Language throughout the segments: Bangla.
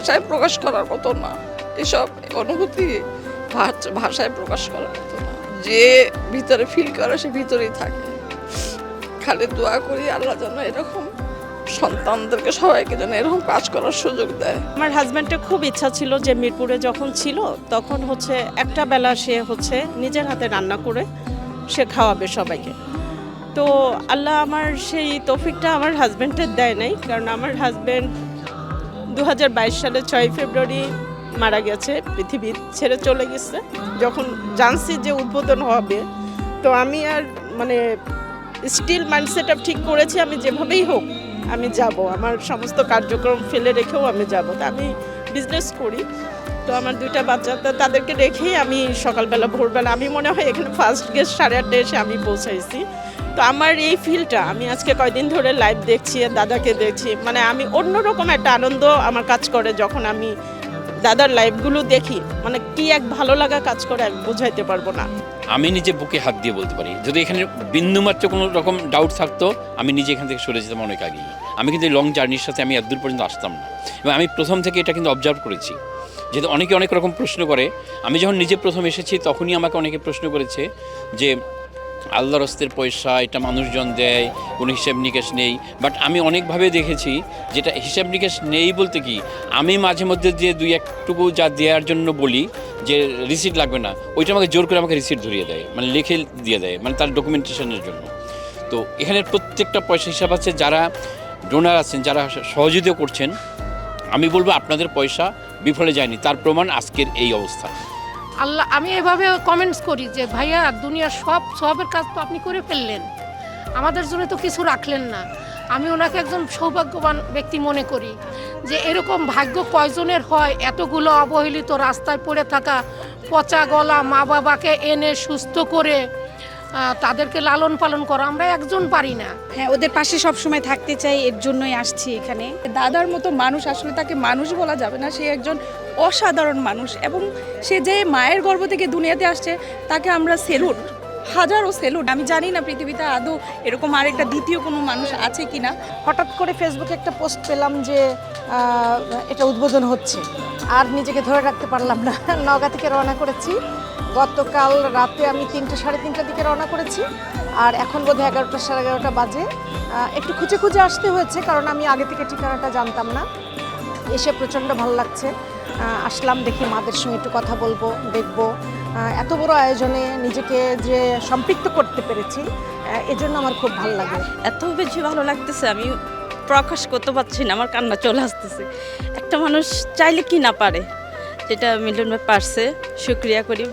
ভাষায় প্রকাশ করার মতো না। এসব অনুভূতি ভাষায় প্রকাশ করার মতো না। যে ভিতরে ফিল করে, সে ভিতরেই থাকে। খালি দোয়া করি আল্লাহ যেন এরকম সন্তানদেরকে সবাইকে যেন এরকম কাজ করার সুযোগ দেয়। আমার হাজব্যান্ডের খুব ইচ্ছা ছিল যে মিরপুরে যখন ছিল, তখন হচ্ছে একটা বেলা সে হচ্ছে নিজের হাতে রান্না করে সে খাওয়াবে সবাইকে। তো আল্লাহ আমার সেই তৌফিকটা আমার হাজব্যান্ডের দেয় নাই, কারণ আমার হাজব্যান্ড দু হাজার বাইশ সালে ছয় ফেব্রুয়ারি মারা গেছে, পৃথিবী ছেড়ে চলে গেছে। যখন জানছি যে উদ্বোধন হবে, তো আমি আর মানে স্টিল মাইন্ডসেট আপ ঠিক করেছি, আমি যেভাবেই হোক আমি যাব। আমার সমস্ত কার্যক্রম ফেলে রেখেও আমি যাব। তা আমি বিজনেস করি। তো আমার দুইটা বাচ্চা, তো তাদেরকে রেখেই আমি সকালবেলা, ভোরবেলা, আমি মনে হয় এখানে ফার্স্ট গেস্ট সাড়ে আটটায় এসে আমি পৌঁছাইছি। তো আমার এই ফিলটা আমি আজকে কয়দিন ধরে লাইভ দেখছি আর দাদাকে দেখছি মানে আমি অন্যরকম একটা আনন্দ আমার কাজ করে যখন আমি দাদার লাইভগুলো দেখি মানে কি এক ভালো লাগা কাজ করে আমি বোঝাইতে পারব না। আমি নিজে বুকে হাত দিয়ে বলতে পারি, যদি এখানে বিন্দুমাত্র কোনো রকম ডাউট থাকতো, আমি নিজে এখান থেকে সরে যেতাম অনেক আগেই। আমি কিন্তু লং জার্নির সাথে আমি এতদূর পর্যন্ত আসতাম না। এবং আমি প্রথম থেকে এটা কিন্তু অবজার্ভ করেছি, যেহেতু অনেকে অনেক রকম প্রশ্ন করে, আমি যখন নিজে প্রথম এসেছি, তখনই আমাকে অনেকে প্রশ্ন করেছে যে আল্লাহর হস্তের পয়সা, এটা মানুষজন দেয়, কোনো হিসাব নিকেশ নেই। বাট আমি অনেকভাবে দেখেছি যেটা হিসাব নিকেশ নেই বলতে কি, আমি মাঝে মধ্যে যে দুই একটুকু যা দেওয়ার জন্য বলি যে রিসিট লাগবে না, ওইটা আমাকে জোর করে আমাকে রিসিট ধরিয়ে দেয় মানে লিখে দিয়ে দেয় মানে তার ডকুমেন্টেশনের জন্য। তো এখানে প্রত্যেকটা পয়সা হিসাব আছে, যারা ডোনার আছেন, যারা সহযোগিতা করছেন, আমি বলব আপনাদের পয়সা বিফলে যায়নি, তার প্রমাণ আজকের এই অবস্থা। আল্লাহ, আমি এভাবে কমেন্টস করি যে, ভাইয়া, দুনিয়ার সব, সবের কাজ তো আপনি করে ফেললেন। আমাদের জন্য তো কিছু রাখলেন না। আমি ওনাকে একজন সৌভাগ্যবান ব্যক্তি মনে করি যে, এরকম ভাগ্য কয়জনের হয়? এতগুলো অবহেলিত রাস্তায় পড়ে থাকা পচা গলা মা বাবাকে এনে সুস্থ করে তাদেরকে লালন পালন করা, আমরা একজন পারি না। হ্যাঁ ওদের পাশে সব সময় থাকতে চাই, এর জন্যই আসছি এখানে। দাদার মতো মানুষ আসলে তাকে মানুষ বলা যাবে না, সে একজন অসাধারণ মানুষ এবং সে যে মায়ের গর্ভ থেকে দুনিয়াতে আসছে, তাকে আমরা সেলুট হাজারো সেলুট আমি জানি না পৃথিবীতে আদৌ এরকম আরেকটা দ্বিতীয় কোনো মানুষ আছে কিনা হঠাৎ করে ফেসবুকে একটা পোস্ট পেলাম যে এটা উদ্বোধন হচ্ছে। আর নিজেকে ধরে রাখতে পারলাম না, নগা থেকে রওনা করেছি। গতকাল রাতে আমি তিনটে, সাড়ে তিনটার দিকে রওনা করেছি। আর এখন বোধহয় এগারোটা, সাড়ে এগারোটা বাজে। একটু খুঁজে খুঁজে আসতে হয়েছে, কারণ আমি আগে থেকে ঠিকানাটা জানতাম না। এসে প্রচণ্ড ভালো লাগছে। আসলাম, দেখি মাদের সঙ্গে একটু কথা বলব, দেখব। এত বড় আয়োজনে নিজেকে যে সম্পৃক্ত করতে পেরেছি এজন্য আমার খুব ভালো লাগে। এত বেশি ভালো লাগতেছে, আমি প্রকাশ করতে পারছি না, আমার কান্না চলে আসতেছে। একটা মানুষ চাইলে কি না পারে, যেটা মিলন ভাই পারছে শুক্রিয়া করি।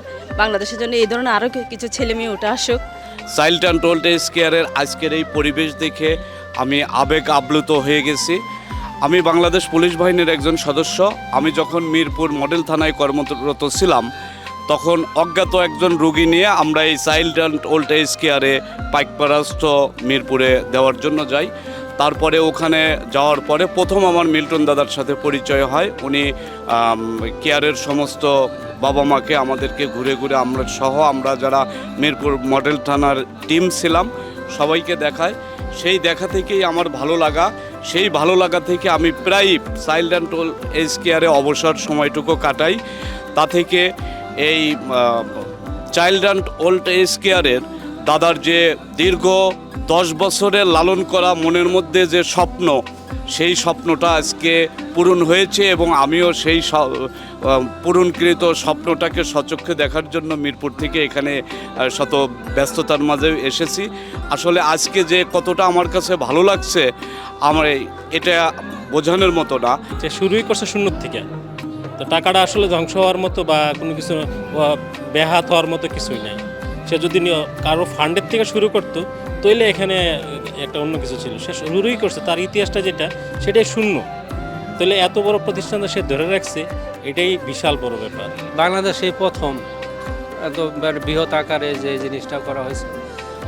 বাংলাদেশের জন্য এই ধরনের আরও কিছু ছেলে মেয়ে উঠে আসুক। চাইল্ড অ্যান্ড ওল্ড এজ কেয়ারের আজকের এই পরিবেশ দেখে আমি আবেগ আপ্লুত হয়ে গেছি। আমি বাংলাদেশ পুলিশ বাহিনীর একজন সদস্য। আমি যখন মিরপুর মডেল থানায় কর্মরত ছিলাম, তখন অজ্ঞাত একজন রোগী নিয়ে আমরা এই চাইল্ড অ্যান্ড ওল্ড এজ কেয়ারে পাইকপারাস্ত মিরপুরে দেওয়ার জন্য যাই। তারপরে ওখানে যাওয়ার পরে প্রথম আমার মিল্টন দাদার সাথে পরিচয় হয়। উনি কেয়ারের সমস্ত বাবা মাকে আমাদেরকে ঘুরে ঘুরে আমরা সহ আমরা যারা মিরপুর মডেল থানার টিম ছিলাম, সবাইকে দেখায়। সেই দেখা থেকেই আমার ভালো লাগা। সেই ভালো লাগা থেকে আমি প্রায় চাইল্ড অ্যান্ড ওল্ড এজ কেয়ারে অবসর সময়টুকু কাটাই। তা থেকে এই চাইল্ড অ্যান্ড ওল্ড এজ কেয়ারের দাদার যে দীর্ঘ দশ বছরের লালন করা মনের মধ্যে যে স্বপ্ন সেই স্বপ্নটা আজকে পূরণ হয়েছে এবং আমিও সেই পূরণকৃত স্বপ্নটাকে সচক্ষে দেখার জন্য মিরপুর থেকে এখানে শত ব্যস্ততার মাঝে এসেছি। আসলে আজকে যে কতটা আমার কাছে ভালো লাগছে, আমার এটা বোঝানোর মতো না। যে শুরুই করছে শূন্য থেকে। তো টাকাটা আসলে ধ্বংস হওয়ার মতো বা কোনো কিছু ব্যাহাত হওয়ার মতো কিছুই নাই। সে যদি কারও ফান্ডের থেকে শুরু করতো, তাইলে এখানে একটা অন্য কিছু ছিল। সে শুরুই করছে, তার ইতিহাসটা যেটা, সেটাই শূন্য। তাহলে এত বড় প্রতিষ্ঠানটা সে ধরে রাখছে, এটাই বিশাল বড় ব্যাপার। বাংলাদেশে প্রথম, এত বৃহৎ আকারে যে জিনিসটা করা হয়েছে।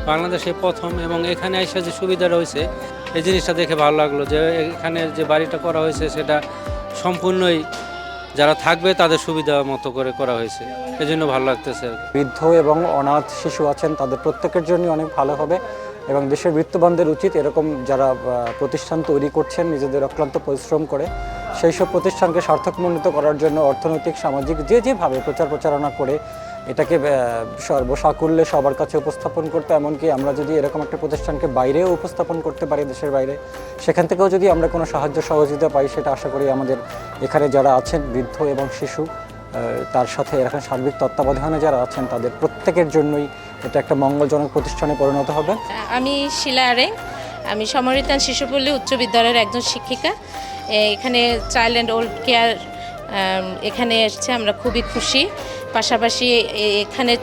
বাংলাদেশে প্রথম এবং এখানে এসে যে সুবিধা রয়েছে, এই জিনিসটা দেখে ভালো লাগল যে এখানে যে বাড়িটা করা হয়েছে, সেটা সম্পূর্ণই যারা থাকবে তাদের সুবিধা মতো করে করা হয়েছে। এজন্য ভালো লাগতেছে বৃদ্ধ এবং অনাথ শিশু আছেন, তাদের প্রত্যেকের জন্য অনেক ভালো হবে এবং দেশের বৃত্তবানদের উচিত এরকম যারা প্রতিষ্ঠান তৈরি করছেন, নিজেদের অক্লান্ত পরিশ্রম করে সেই সব প্রতিষ্ঠানকে সার্থক সার্থকমণ্ডিত করার জন্য অর্থনৈতিক, সামাজিক, যে যেভাবে প্রচার প্রচারণা করে এটাকে সর্বসাকুল্যে সবার কাছে উপস্থাপন করতে, এমনকি আমরা যদি এরকম একটা প্রতিষ্ঠানকে বাইরেও উপস্থাপন করতে পারি দেশের বাইরে, সেখান থেকেও যদি আমরা কোনো সাহায্য সহযোগিতা পাই, সেটা আশা করি আমাদের এখানে যারা আছেন, বৃদ্ধ এবং শিশু তার সাথে এখানে সার্বিক তত্ত্বাবধানে যারা আছেন, তাদের প্রত্যেকের জন্যই এটা একটা মঙ্গলজনক প্রতিষ্ঠানে পরিণত হবে। আমি শিলা আরেং। আমি সমরিতান শিশুপল্লী উচ্চ বিদ্যালয়ের একজন শিক্ষিকা। এখানে চাইল্ড অ্যান্ড ওল্ড কেয়ার এখানে এসছে, আমরা খুবই খুশি। পাশাপাশি এখানে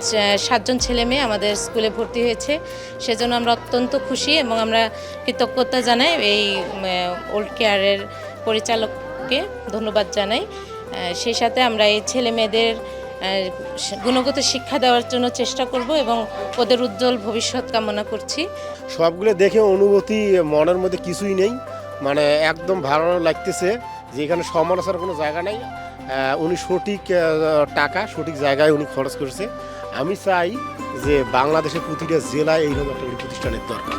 সাতজন ছেলে মেয়ে আমাদের স্কুলে ভর্তি হয়েছে। সেজন্য আমরা অত্যন্ত খুশি এবং আমরা কৃতজ্ঞতা জানাই এই ওল্ড কেয়ারের পরিচালককে ধন্যবাদ জানাই। সেই সাথে আমরা এই ছেলে মেয়েদের গুণগত শিক্ষা দেওয়ার জন্য চেষ্টা করব এবং ওদের উজ্জ্বল ভবিষ্যৎ কামনা করছি। সবগুলো দেখে অনুভূতি, মনের মধ্যে কিছুই নেই। মানে একদম ভালো লাগতেছে যে এখানে সমালোচনার কোনো জায়গা নেই। উনি সঠিক টাকা, সঠিক জায়গায় উনি খরচ করেছে। আমি চাই যে বাংলাদেশের প্রতিটা জেলায় এইরকম একটা প্রতিষ্ঠানের দরকার।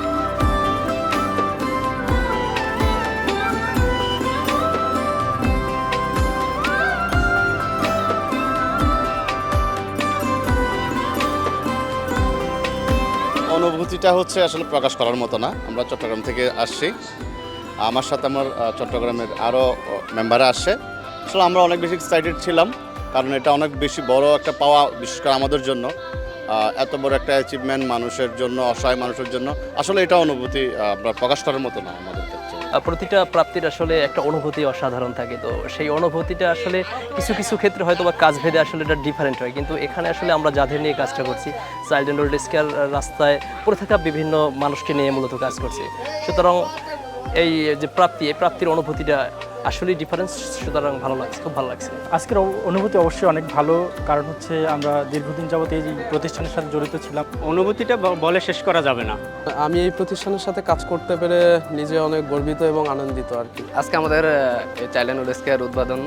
অনুভূতিটা হচ্ছে আসলে প্রকাশ করার মতো না। আমরা চট্টগ্রাম থেকে আসছি। আমার সাথে আমার চট্টগ্রামের আরও মেম্বাররা আসছে। আসলে আমরা অনেক বেশি এক্সাইটেড ছিলাম, কারণ এটা অনেক বেশি বড় একটা পাওয়া বিশেষ করে আমাদের জন্য এত বড় একটা অ্যাচিভমেন্ট মানুষের জন্য, অসহায় মানুষের জন্য। আসলে এটা অনুভূতি আমরা প্রকাশ করার মতো না আমাদের প্রতিটা প্রাপ্তির আসলে একটা অনুভূতি অসাধারণ থাকে, তো সেই অনুভূতিটা আসলে কিছু কিছু ক্ষেত্রে হয়তো বা কাজ ভেদে আসলে এটা ডিফারেন্ট হয়। কিন্তু এখানে আসলে আমরা যাদের নিয়ে কাজটা করছি চাইল্ড অ্যান্ড ওল্ড কেয়ার রাস্তায় পড়ে থাকা বিভিন্ন মানুষকে নিয়ে মূলত কাজ করছি। সুতরাং এই যে প্রাপ্তি, এই প্রাপ্তির অনুভূতিটা আসলেই ডিফারেন্স সুতরাং ভালো লাগছে খুব ভালো লাগছে। আজকের অনুভূতি অবশ্যই অনেক ভালো কারণ হচ্ছে আমরা দীর্ঘদিন যাবত এই প্রতিষ্ঠানের সাথে জড়িত ছিলাম। অনুভূতিটা বলে শেষ করা যাবে না। আমি এই প্রতিষ্ঠানের সাথে কাজ করতে পেরে নিজে অনেক গর্বিত এবং আনন্দিত আর কি। আজকে আমাদের চাইল্ড অ্যান্ড ওল্ড কেয়ার উদ্বোধন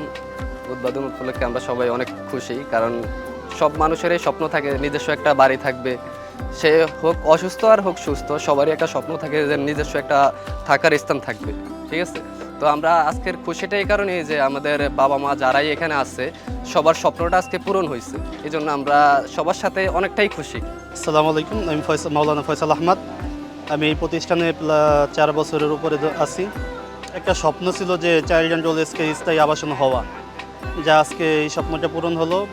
উদ্বোধন উপলক্ষে আমরা সবাই অনেক খুশি কারণ সব মানুষেরই স্বপ্ন থাকে নিজস্ব একটা বাড়ি থাকবে। সে হোক অসুস্থ আর হোক সুস্থ সবারই একটা স্বপ্ন থাকে যে নিজস্ব একটা থাকার স্থান থাকবে ঠিক আছে? তো আমরা আজকের খুশিটা এই কারণে যে আমাদের বাবা মা যারাই এখানে আছে সবার স্বপ্নটা আজকে পূরণ হয়েছে। এই জন্য আমরা সবার সাথে অনেকটাই খুশি। আসসালামু আলাইকুম আমি ফয়সাল মাওলানা ফয়সাল আহমদ। আমি এই প্রতিষ্ঠানে প্লা- চার বছরের উপরে আছি। একটা স্বপ্ন ছিল যে চাইল্ড অ্যান্ড এজকে স্থায়ী আবাসন হওয়া। যা আজকে এই স্বপ্নটা পূরণ হলো।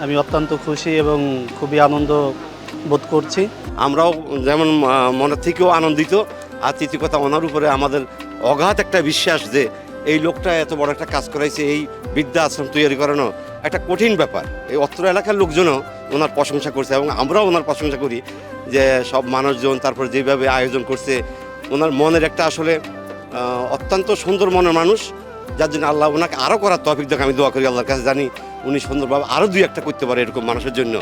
আমি অত্যন্ত খুশি এবং খুবই আনন্দ বোধ করছি। আমরাও যেমন মনের থেকেও আনন্দিত। আর তৃতীয় কথা ওনার উপরে আমাদের অগাধ একটা বিশ্বাস যে এই লোকটা এত বড় একটা কাজ করাইছে, এই বৃদ্ধা আশ্রম তৈরি করানো একটা কঠিন ব্যাপার। এই অত্র এলাকার লোকজনও ওনার প্রশংসা করছে এবং আমরাও ওনার প্রশংসা করি যে সব মানুষজন তারপর যেভাবে আয়োজন করছে, ওনার মনের একটা আসলে অত্যন্ত সুন্দর মনের মানুষ, যার জন্য আল্লাহ ওনাকে আরও করার তফিক দেখ আমি দোয়া করি আল্লাহর কাছে, জানি উনি সুন্দরভাবে আরও দুই একটা করতে পারে এরকম মানুষের জন্য।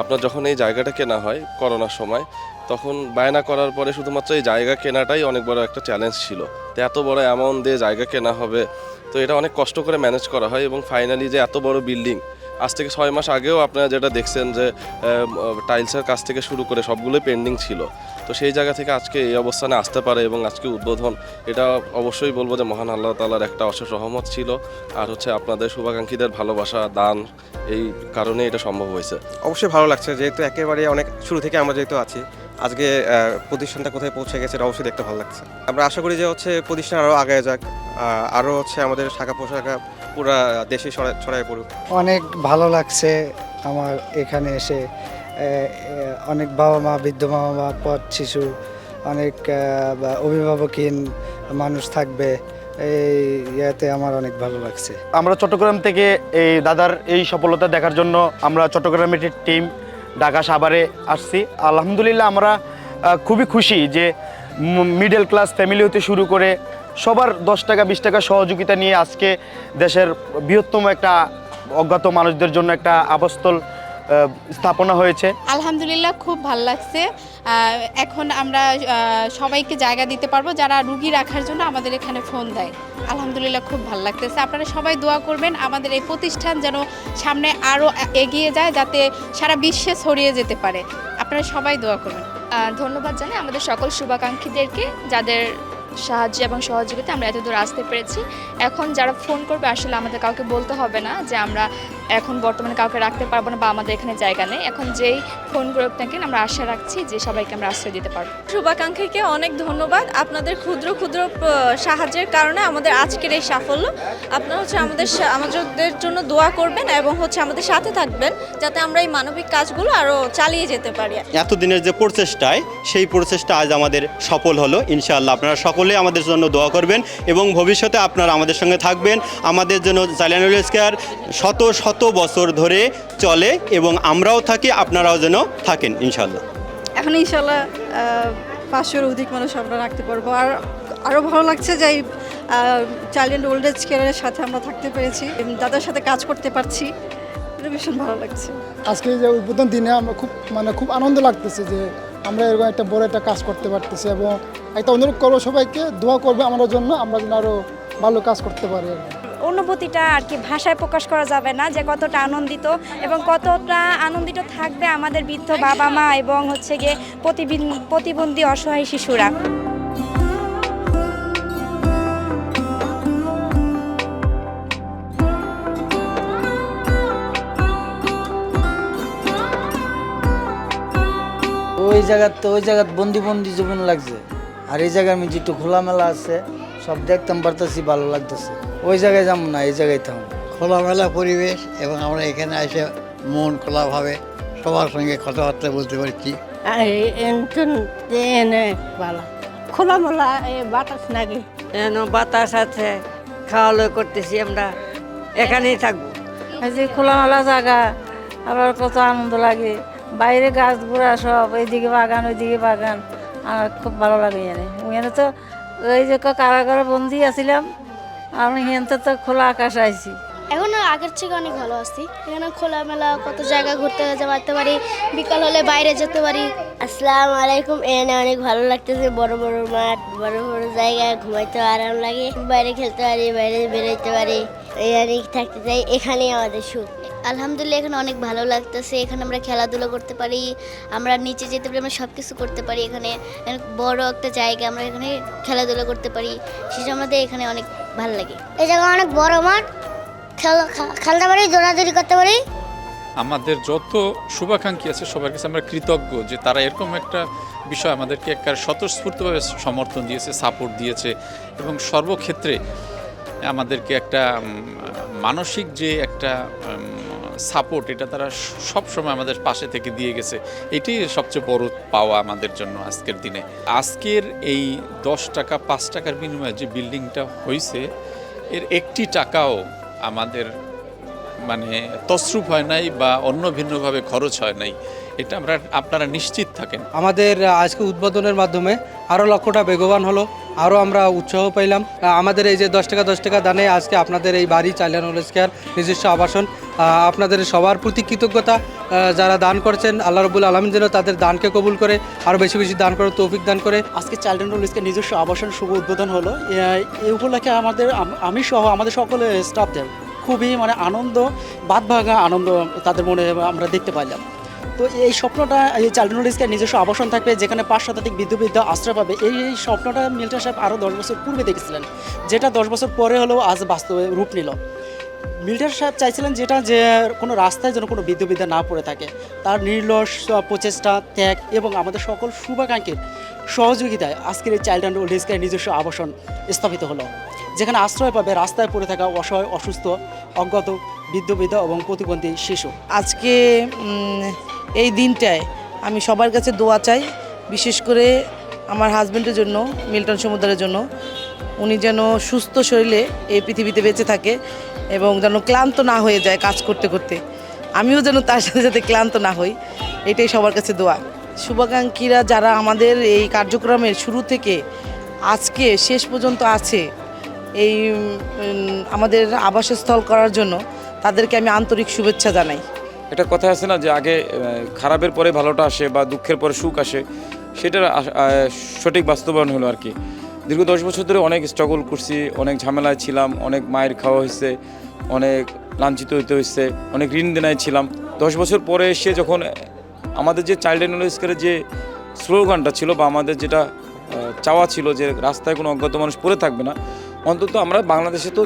আপনার যখন এই জায়গাটা কেনা হয়, করোনার সময় তখন বায়না করার পরে শুধুমাত্র এই জায়গা কেনাটাই অনেক বড় একটা চ্যালেঞ্জ ছিল। তো এত বড় অ্যামাউন্ট দিয়ে জায়গা কেনা হবে, তো এটা অনেক কষ্ট করে ম্যানেজ করা হয় এবং ফাইনালি যে এত বড় বিল্ডিং আজ থেকে ছয় মাস আগেও আপনারা যেটা দেখছেন যে টাইলসের কাছ থেকে শুরু করে সবগুলোই পেন্ডিং ছিল। তো সেই জায়গা থেকে আজকে এই অবস্থানে আসতে পারে এবং আজকে উদ্বোধন, এটা অবশ্যই বলব যে মহান আল্লাহ তালার একটা অশেষ রহমত ছিল। আর হচ্ছে আপনাদের শুভাকাঙ্ক্ষীদের ভালোবাসা, দান, এই কারণে এটা সম্ভব হয়েছে। অবশ্যই ভালো লাগছে, যেহেতু একেবারে অনেক শুরু থেকে আমরা যেহেতু আছি আজকে প্রতিষ্ঠানটা কোথায় পৌঁছে গেছে এটা অবশ্যই দেখতে ভালো লাগছে। আমরা আশা করি যে হচ্ছে প্রতিষ্ঠান আরও আগে যাক আরও হচ্ছে আমাদের শাখা পোশাখা পুরা দেশে ছড়ায় পড়ুক। অনেক ভালো লাগছে আমার এখানে এসে অনেক বাবা মা বৃদ্ধ বাবা মা পথ শিশু অনেক অভিভাবকহীন মানুষ থাকবে এই ইয়াতে আমার অনেক ভালো লাগছে। আমরা চট্টগ্রাম থেকে এই দাদার এই সফলতা দেখার জন্য আমরা চট্টগ্রামের টিম ঢাকা সাভারে আসছি। আলহামদুলিল্লাহ আমরা খুবই খুশি যে মিডল ক্লাস ফ্যামিলি হতে শুরু করে সবার দশ টাকা, বিশ টাকা সহযোগিতা নিয়ে আজকে দেশের বৃহত্তম একটা অজ্ঞাত মানুষদের জন্য একটা আবাসস্থল স্থাপনা হয়েছে। আলহামদুলিল্লাহ খুব ভালো লাগছে। এখন আমরা সবাইকে জায়গা দিতে পারব যারা রুগী রাখার জন্য আমাদের এখানে ফোন দেয়। আলহামদুলিল্লাহ খুব ভালো লাগতেছে। আপনারা সবাই দোয়া করবেন আমাদের এই প্রতিষ্ঠান যেন সামনে আরও এগিয়ে যায় যাতে সারা বিশ্বে ছড়িয়ে যেতে পারে। আপনারা সবাই দোয়া করবেন। ধন্যবাদ জানাই আমাদের সকল শুভাকাঙ্ক্ষীদেরকে যাদের সাহায্য এবং সহযোগিতা আমরা এত দূর আসতে পেরেছি। এখন যারা ফোন করবে আসলে আমাদের কাউকে বলতে হবে না যে আমরা এখন বর্তমানে কাউকে রাখতে পারব না বা আমাদের এখানে জায়গা নেই। এখন যেই ফোন করুক না কেন আমরা আশা রাখছি যে সবাইকে আমরা আশ্রয় দিতে পারব। শুভাকাঙ্ক্ষীকে অনেক ধন্যবাদ। আপনাদের ক্ষুদ্র ক্ষুদ্র সাহায্যের কারণে আমাদের আজকের এই সাফল্য। আপনারা হচ্ছে আমাদের সা- আমাদের জন্য দোয়া করবেন এবং হচ্ছে আমাদের সাথে থাকবেন যাতে আমরা এই মানবিক কাজগুলো আরও চালিয়ে যেতে পারি। এতদিনের যে প্রচেষ্টায় সেই প্রচেষ্টা আজ আমাদের সফল হলো। ইনশাআল্লাহ আপনারা সকলে আমাদের জন্য দোয়া করবেন এবং ভবিষ্যতে আপনারা আমাদের সঙ্গে থাকবেন। আমাদের জন্য চাইল্ড স্কেয়ার শত শত বছর ধরে চলে এবং আমরাও থাকি আপনারাও যেন থাকেন ইনশাল্লাহ এখন ইনশাল্লাহ পাঁচশোর অধিক মানুষ আমরা রাখতে পারব। আর আরও ভালো লাগছে যে এই চাইল্ড অ্যান্ড ওল্ড এজ কেয়ারের সাথে আমরা থাকতে পেরেছি। এবং দাদার সাথে কাজ করতে পারছি। এটা ভীষণ ভালো লাগছে। আজকে যে উদ্বোধন দিনে আমরা খুব মানে খুব আনন্দ লাগতেছে যে আমরা এরকম একটা বড় একটা কাজ করতে পারতেছি এবং একটা অনুরোধ করব সবাইকে দোয়া করবে আমাদের জন্য আমরা যেন আরও ভালো কাজ করতে পারি আর কি। অনুভূতিটা আর কি ভাষায় প্রকাশ করা যাবে না যে কতটা আনন্দিত এবং কতটা আনন্দিত থাকবে আমাদের বৃদ্ধ বাবা মা এবং হচ্ছে গিয়ে প্রতিবিন- প্রতিবন্ধী অসহায় শিশুরা। ওই জায়গার তো, ওই জায়গার বন্দি বন্দি জীবন লাগছে। আর এই জায়গার মধ্যে একটু খোলামেলা আছে, সব দেখতাম পারতেছি, ভালো লাগতেছে। ওই জায়গায় যাব না এই জায়গায় থাম। খোলামেলা পরিবেশ এবং আমরা এখানে এসে মন খোলাভাবে সবার সঙ্গে কথাবার্তা বলতে পারছি। ভালো খোলামেলা বাতাস যেন বাতাস আছে খাওয়া দাওয়া করতেছি আমরা। এখানেই থাকব। এই যে খোলামেলা জায়গা আবার কত আনন্দ লাগে। বাইরে গাছগুলা সব এইদিকে বাগান ওইদিকে বাগান। আর খুব ভালো লাগে এখানে। এখানে তো ওই যে কারাগারে বন্দি আছিলাম আমি এখান তো খোলা আকাশ আইছি। এখন আগের থেকে অনেক ভালো আছি। এখানে খোলামেলা কত জায়গা ঘুরতে যেতে পারি বিকাল হলে বাইরে যেতে পারি। আসসালামু আলাইকুম এখানে অনেক ভালো লাগতেছে বড় বড় মাঠ বড় বড় জায়গায় ঘুমাইতে আরাম লাগে। বাইরে খেলতে পারি বাইরে বেরোতে পারি। এখানে থাকতে চাই এখানেই আমাদের সুখ আলহামদুলিল্লাহ এখানে অনেক ভালো লাগতেছে। এখানে আমরা খেলাধুলা করতে পারি আমরা নিচে যেতে পারি আমরা সব কিছু করতে পারি এখানে। অনেক বড় একটা জায়গা আমরা এখানে খেলাধুলা করতে পারি। সেটা আমাদের এখানে অনেক ভালো লাগে। এই জায়গা অনেক বড় মাঠ। খেলতে পারি দৌড়াদৌড়ি করতে পারি। আমাদের যত শুভাকাঙ্ক্ষী আছে সবার কাছে আমরা কৃতজ্ঞ যে তারা এরকম একটা বিষয় আমাদেরকে একটা স্বতঃস্ফূর্তভাবে সমর্থন দিয়েছে সাপোর্ট দিয়েছে। এবং সর্বক্ষেত্রে আমাদেরকে একটা মানসিক যে একটা সাপোর্ট এটা তারা সব সময় আমাদের পাশে থেকে দিয়ে গেছে। এটাই সবচেয়ে বড় পাওয়া আমাদের জন্য আজকের দিনে। আজকের এই দশ টাকা, পাঁচ টাকার বিনিময়ে যে বিল্ডিংটা হয়েছে এর একটি টাকাও আমাদের মানে তসরুপ হয় নাই বা অন্য ভিন্নভাবে খরচ হয় নাই। এটা আমরা, আপনারা নিশ্চিত থাকেন। আমাদের আজকে উদ্বোধনের মাধ্যমে আরও লক্ষ্যটা বেগবান হলো। আরও আমরা উৎসাহ পাইলাম। আমাদের এই যে দশ টাকা দশ টাকা দানে আজকে আপনাদের এই বাড়ি, চাইল্ড নলেজ কেয়ার নিজস্ব আবাসন। আপনাদের সবার প্রতি কৃতজ্ঞতা যারা দান করছেন, আল্লাহ রবুল আলমিন যেন তাদের দানকে কবুল করে, আরও বেশি বেশি দান করে তৌফিক দান করে। আজকে চাইল্ড অ্যান্ড নিজস্ব আবাসন শুভ উদ্বোধন হলো। এই উপলক্ষে আমাদের, আমি সহ আমাদের সকল স্টাফদের খুবই মানে আনন্দ বাদ ভাঙা আনন্দ তাদের মনে আমরা দেখতে পাইলাম। তো এই স্বপ্নটা, এই চাইল্ড অ্যান্ড নিজস্ব আবাসন থাকবে, যেখানে পাঁচ শতাধিক বিদ্যুৎ বিদ্যা আশ্রয় পাবে, এই এই স্বপ্নটা মিল্টন সাহেব আরও দশ বছর পূর্বে দেখেছিলেন, যেটা দশ বছর পরে হলেও আজ বাস্তবে রূপ নিল। মিল্টন সাহেব চাইছিলেন যেটা যে কোনো রাস্তায় যেন কোনো বিদ্যুৎবিদ্যা না পড়ে থাকে। তার নির্লস প্রচেষ্টা, ত্যাগ এবং আমাদের সকল শুভাকাঙ্ক্ষীর সহযোগিতায় আজকের এই চাইল্ড অ্যান্ড ওল্ড নিজস্ব আবাসন স্থাপিত হলো, যেখানে আশ্রয় পাবে রাস্তায় পড়ে থাকা অসহায়, অসুস্থ, অজ্ঞাত, বিদ্যুৎবিদ্যা এবং প্রতিবন্ধী শিশু। আজকে এই দিনটায় আমি সবার কাছে দোয়া চাই, বিশেষ করে আমার হাজব্যান্ডের জন্য, মিল্টন সমুদ্রের জন্য। উনি যেন সুস্থ শরীরে এই পৃথিবীতে বেঁচে থাকে এবং যেন ক্লান্ত না হয়ে যায় কাজ করতে করতে। আমিও যেন তার সাথে সাথে ক্লান্ত না হই, এটাই সবার কাছে দোয়া। শুভাকাঙ্ক্ষীরা যারা আমাদের এই কার্যক্রমের শুরু থেকে আজকে শেষ পর্যন্ত আছে, এই আমাদের আবাসস্থল করার জন্য তাদেরকে আমি আন্তরিক শুভেচ্ছা জানাই। একটা কথা আছে না যে আগে খারাপের পরে ভালোটা আসে বা দুঃখের পরে সুখ আসে, সেটার সঠিক বাস্তবায়ন হলো আর কি দীর্ঘ দশ বছর ধরে অনেক স্ট্রাগল করছি, অনেক ঝামেলায় ছিলাম, অনেক মায়ের খাওয়া হয়েছে, অনেক লাঞ্ছিত হতে হয়েছে অনেক ঋণ দেনায় ছিলাম। দশ বছর পরে এসে যখন আমাদের যে চাইল্ড অ্যান্ড যে স্লোগানটা ছিল বা আমাদের যেটা চাওয়া ছিল যে রাস্তায় কোনো অজ্ঞাত মানুষ পড়ে থাকবে না, অন্তত আমরা বাংলাদেশে তো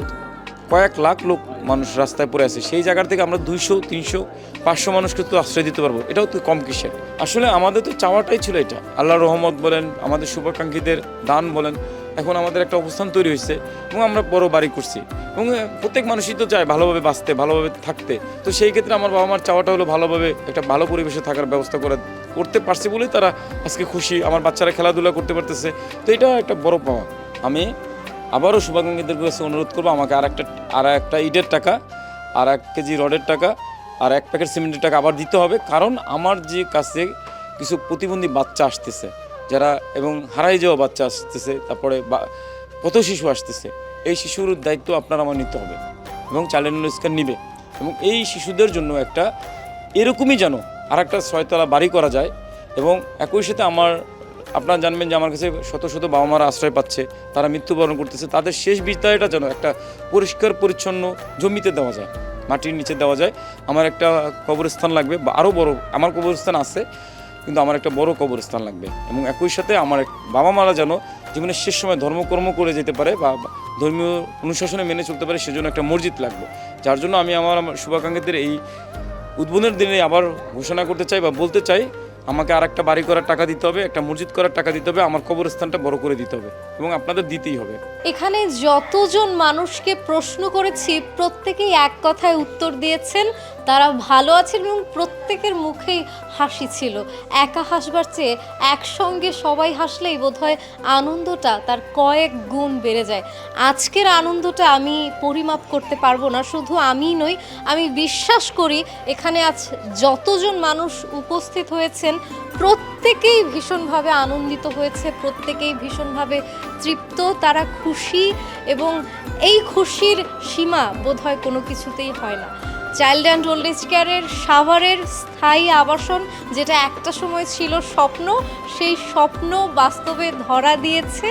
কয়েক লাখ লোক মানুষ রাস্তায় পড়ে আছে, সেই জায়গার থেকে আমরা দুইশো, তিনশো, পাঁচশো মানুষকে তো আশ্রয় দিতে পারব। এটাও তো কম কিসের। আসলে আমাদের তো চাওয়াটাই ছিল এটা। আল্লাহ রহমত বলেন, আমাদের শুভাকাঙ্ক্ষীদের দান বলেন, এখন আমাদের একটা অবস্থান তৈরি হয়েছে এবং আমরা বড় বাড়ি করছি। এবং প্রত্যেক মানুষই তো চায় ভালোভাবে বাঁচতে, ভালোভাবে থাকতে। তো সেই ক্ষেত্রে আমার বাবা মার চাওয়াটা হলো ভালোভাবে একটা ভালো পরিবেশে থাকার ব্যবস্থা করে, করতে পারছি বলেই তারা আজকে খুশি। আমার বাচ্চারা খেলাধুলা করতে পারতেছে। তো এটা একটা বড় পাওয়া। আমি আবারও শুভাকাঙ্ক্ষীদের কাছে অনুরোধ করব, আমাকে আর একটা আর একটা ইটের টাকা আর এক কেজি রডের টাকা, আর এক প্যাকেট সিমেন্টের টাকা আবার দিতে হবে। কারণ আমার যে কাছে কিছু প্রতিবন্ধী বাচ্চা আসতেছে, যারা এবং হারাই যাওয়া বাচ্চা আসতেছে, তারপরে পথ শিশু আসতেছে, এই শিশুর দায়িত্ব আপনার আমার নিতে হবে এবং চাইল্ড স্ক্যান নিবে। এবং এই শিশুদের জন্য একটা এরকমই যেন আর একটা ছয়তলা বাড়ি করা যায় এবং একই সাথে আমার আপনারা জানবেন যে আমার কাছে শত শত বাবা মারা আশ্রয় পাচ্ছে, তারা মৃত্যুবরণ করতেছে। তাদের শেষ বিদায়টা যেন একটা পরিষ্কার, পরিচ্ছন্ন জমিতে দেওয়া যায়, মাটির নিচে দেওয়া যায়। আমার একটা কবরস্থান লাগবে, বা আরও বড়, আমার কবরস্থান আছে, কিন্তু আমার একটা বড় কবরস্থান লাগবে। এবং একই সাথে আমার বাবা মারা যেন জীবনের শেষ সময় ধর্মকর্ম করে যেতে পারে, বা ধর্মীয় অনুশাসনে মেনে চলতে পারে, সেজন্য একটা মসজিদ লাগবে। যার জন্য আমি আমার শুভাকাঙ্ক্ষীদের এই উদ্বোধনের দিনে আবার ঘোষণা করতে চাই বা বলতে চাই আমাকে আর একটা বাড়ি করার টাকা দিতে হবে, একটা মসজিদ করার টাকা দিতে হবে, আমার কবরস্থানটা বড় করে দিতে হবে এবং আপনাদের দিতেই হবে। এখানে যতজন মানুষকে প্রশ্ন করেছি, প্রত্যেকেই এক কথায় উত্তর দিয়েছেন। তারা ভালো আছেন এবং প্রত্যেকের মুখেই হাসি ছিল। একা হাসবার চেয়ে একসঙ্গে সবাই হাসলেই বোধহয় আনন্দটা তার কয়েক গুণ বেড়ে যায়। আজকের আনন্দটা আমি পরিমাপ করতে পারব না, শুধু আমি নই, আমি বিশ্বাস করি এখানে আজ যতজন মানুষ উপস্থিত হয়েছেন প্রত্যেকেই ভীষণভাবে আনন্দিত হয়েছে, প্রত্যেকেই ভীষণভাবে তৃপ্ত, তারা খুশি এবং এই খুশির সীমা বোধহয় কোনো কিছুতেই হয় না। চাইল্ড অ্যান্ড ওল্ড এজ কেয়ারের সাভারের স্থায়ী আবাসন, যেটা একটা সময় ছিল স্বপ্ন, সেই স্বপ্ন বাস্তবে ধরা দিয়েছে।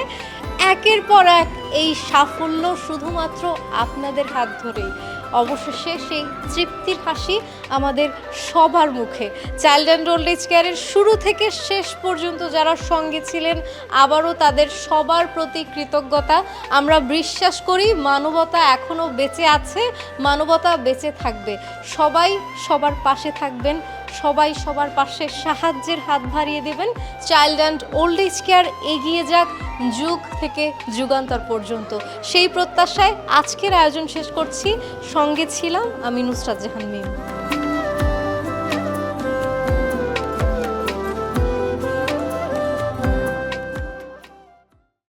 একের পর এক এই সাফল্য শুধুমাত্র আপনাদের হাত ধরেই। অবশেষে সেই তৃপ্তির হাসি আমাদের সবার মুখে। চাইল্ড অ্যান্ড ওল্ড এজ কেয়ারের শুরু থেকে শেষ পর্যন্ত যারা সঙ্গে ছিলেন, আবারও তাদের সবার প্রতি কৃতজ্ঞতা। আমরা বিশ্বাস করি মানবতা এখনও বেঁচে আছে, মানবতা বেঁচে থাকবে। সবাই সবার পাশে থাকবেন। সবাই সবার পাশে সাহায্যের হাত বাড়িয়ে দেবেন। Child and old age care এগিয়ে যাক যুগ থেকে যুগান্তর পর্যন্ত। সেই প্রত্যাশায় আজকের আয়োজন শেষ করছি। সঙ্গে ছিলাম আমি নুসরাত জাহান মিম।